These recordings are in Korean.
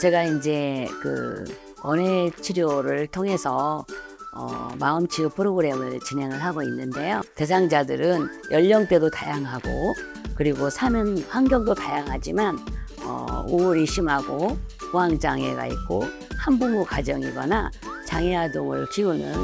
제가 이제 그 원예 치료를 통해서 어, 마음 치유 프로그램을 진행을 하고 있는데요. 대상자들은 연령대도 다양하고 그리고 사는 환경도 다양하지만 어, 우울이 심하고 공황 장애가 있고 한부모 가정이거나 장애 아동을 키우는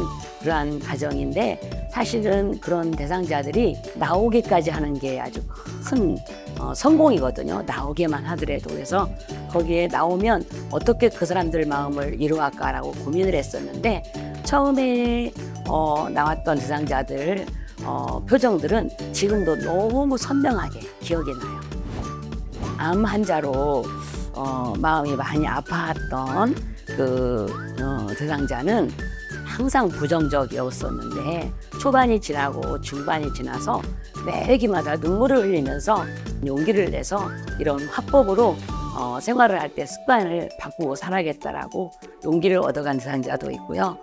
그러한 가정인데 사실은 그런 대상자들이 나오기까지 하는 게 아주 큰 어, 성공이거든요. 나오게만 하더라도 그래서 거기에 나오면 어떻게 그 사람들 마음을 이루어갈까라고 고민을 했었는데 처음에 어, 나왔던 대상자들 어, 표정들은 지금도 너무 선명하게 기억이 나요. 암 환자로 어, 마음이 많이 아파했던 그 어, 대상자는 항상 부정적이었었는데 초반이 지나고 중반이 지나서 매기마다 눈물을 흘리면서 용기를 내서 이런 화법으로 어, 생활을 할 때 습관을 바꾸고 살아야겠다라고 용기를 얻어간 대상자도 있고요.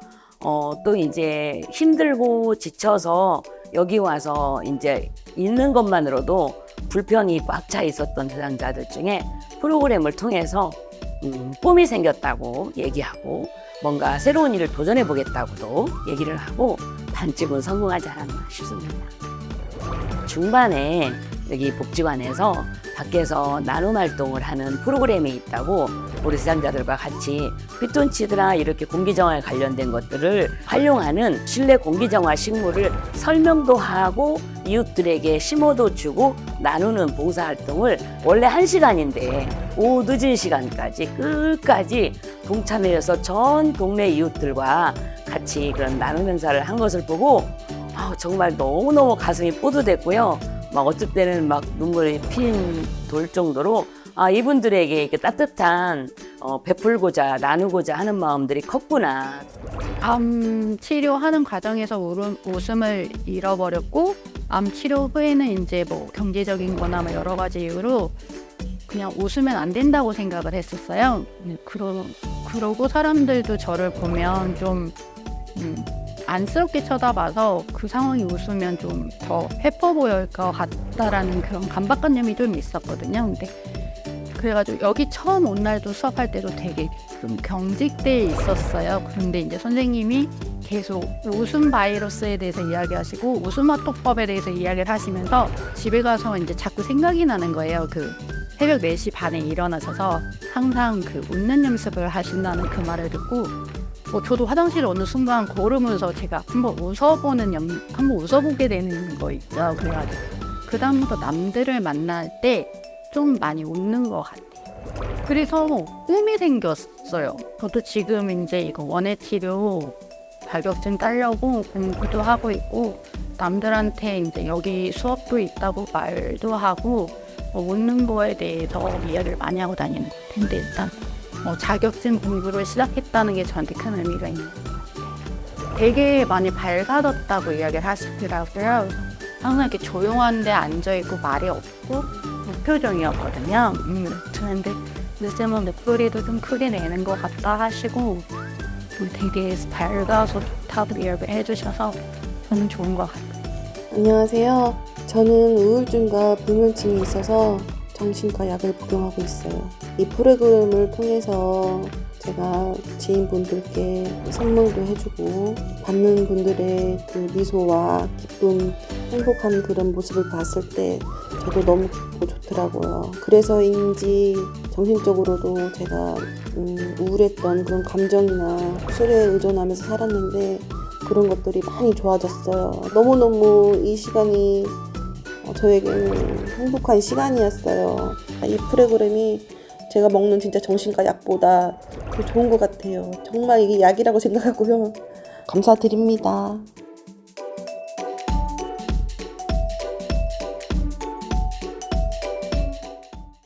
어, 또 이제 힘들고 지쳐서 여기 와서 이제 있는 것만으로도 불편이 꽉 차 있었던 대상자들 중에 프로그램을 통해서 음, 꿈이 생겼다고 얘기하고 뭔가 새로운 일을 도전해 보겠다고도 얘기를 하고 반쯤은 성공하지 않았나 싶습니다. 중반에 여기 복지관에서 밖에서 나눔 활동을 하는 프로그램이 있다고 우리 대상자들과 같이 피톤치드나 이렇게 공기정화에 관련된 것들을 활용하는 실내 공기정화 식물을 설명도 하고 이웃들에게 심어도 주고 나누는 봉사활동을 원래 한시간인데 오후 늦은 시간까지 끝까지 동참해서 전 동네 이웃들과 같이 그런 나눔 행사를 한 것을 보고 아, 정말 너무너무 가슴이 뿌듯했고요. 막 어쩔 때는 막 눈물이 핀 돌 정도로 아, 이분들에게 이렇게 따뜻한 어, 베풀고자 나누고자 하는 마음들이 컸구나. 암 치료하는 과정에서 울음, 웃음을 잃어버렸고 암 치료 후에는 이제 뭐 경제적인 거나 뭐 여러 가지 이유로 그냥 웃으면 안 된다고 생각을 했었어요. 네, 그러, 그러고 사람들도 저를 보면 좀 음, 안쓰럽게 쳐다봐서 그 상황이 웃으면 좀 더 해퍼 보일 것 같다라는 그런 강박관념이 좀 있었거든요. 근데 그래가지고 여기 처음 온 날도 수업할 때도 되게 좀 경직돼 있었어요. 그런데 이제 선생님이 계속 웃음 바이러스에 대해서 이야기하시고 웃음 화토법에 대해서 이야기를 하시면서 집에 가서 이제 자꾸 생각이 나는 거예요. 그 새벽 4시 반에 일어나셔서 항상 그 웃는 연습을 하신다는 그 말을 듣고 뭐 저도 화장실 어느 순간 걸으면서 제가 한번 웃어보는 연, 한번 웃어보게 되는 거 있죠. 그래가지고 그 다음부터 남들을 만날 때 좀 많이 웃는 것 같아요. 그래서 꿈이 생겼어요. 저도 지금 이제 이거 원예 치료 자격증 따려고 공부도 하고 있고 남들한테 이제 여기 수업도 있다고 말도 하고 뭐 웃는 거에 대해서 이야기를 많이 하고 다니는 것 텐데 일단 어, 자격증 공부를 시작했다는 게 저한테 큰 의미가 있는 것 같아요. 되게 많이 밝아졌다고 이야기를 하시더라고요. 항상 이렇게 조용한 데 앉아있고 말이 없고 무표정이었거든요. 음, 그런데 요즘은 목소리도 좀 크게 내는 것 같다 하시고 음, 되게 밝아서 좋다고 이야기를 해주셔서 저는 좋은 것 같아요. 안녕하세요. 저는 우울증과 불면증이 있어서 정신과 약을 복용하고 있어요. 이 프로그램을 통해서 제가 지인분들께 선물도 해주고 받는 분들의 그 미소와 기쁨, 행복한 그런 모습을 봤을 때 저도 너무 기쁘고 좋더라고요. 그래서인지 정신적으로도 제가 음, 우울했던 그런 감정이나 술에 의존하면서 살았는데 그런 것들이 많이 좋아졌어요. 너무너무 이 시간이 어, 저에게는 행복한 시간이었어요. 이 프로그램이 제가 먹는 진짜 정신과 약보다 더 좋은 것 같아요. 정말 이게 약이라고 생각하고요. 감사드립니다.